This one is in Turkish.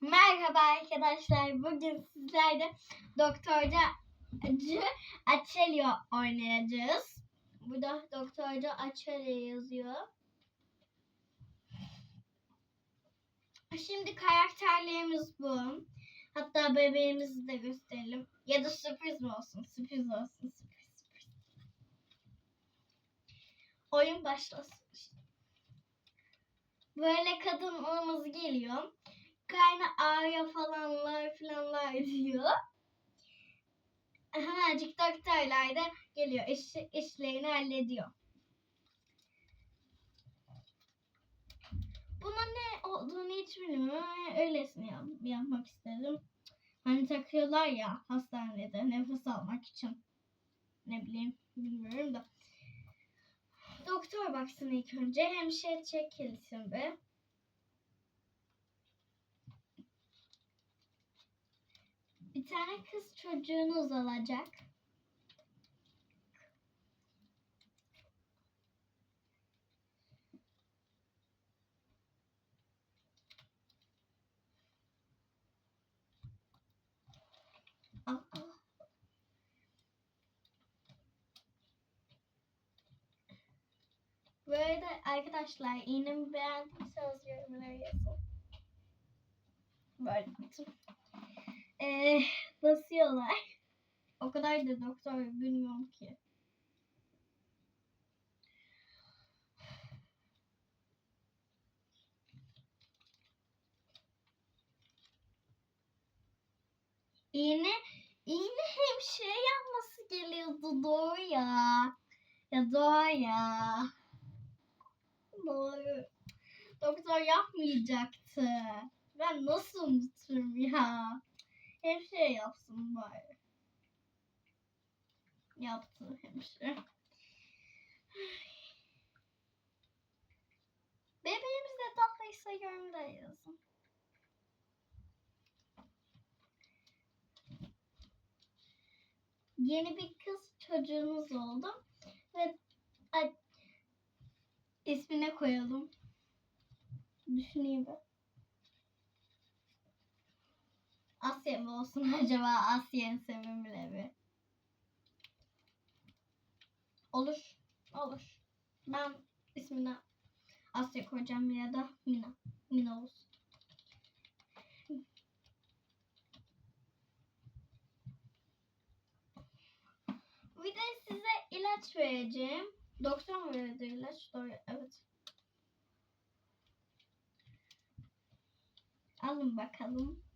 Merhaba arkadaşlar. Bugün sizlerle Doktorca Acı Açelio oynayacağız. Burada Doktorca Açelio yazıyor. Şimdi karakterlerimiz bu. Hatta bebeğimizi de gösterelim. Ya da sürpriz mi olsun? Sürpriz olsun. Sürpriz, sürpriz. Oyun başlasın. Böyle kadınımız geliyor karnı ağrıyor falanlar filanlar diyor. Hemencik doktorlar da geliyor. iş, işlerini hallediyor. Buna ne olduğunu hiç bilmiyorum. Öylesine yap- yapmak istedim. Hani takıyorlar ya hastanede nefes almak için. Ne bileyim bilmiyorum da. Doktor baksın ilk önce. Hemşire çekilsin be. Bir tane kız çocuğunuz olacak. Böyle de arkadaşlar iğnemi beğendiyseniz yorumlara yazın. Böyle. Ee, basıyorlar. O kadar da doktor bilmiyorum ki. İğne, iğne hemşire yapması geliyordu doğru ya. Ya doğru ya. Doğru. Doktor yapmayacaktı. Ben nasıl unuturum ya? Hemşire yapsın bari. Yaptı hemşire. Bebeğimiz de tatlıysa yorumda yazın. Yeni bir kız çocuğumuz oldu. Ve ismine koyalım. Düşüneyim ben. Asya mı olsun acaba? Asya'nın sevimleri. Olur. Olur. Ben ismini Asya koyacağım ya da Mina. Mina olsun. Bir de size ilaç vereceğim. Doktor mu verdi ilaç? Doğru. Evet. Alın bakalım.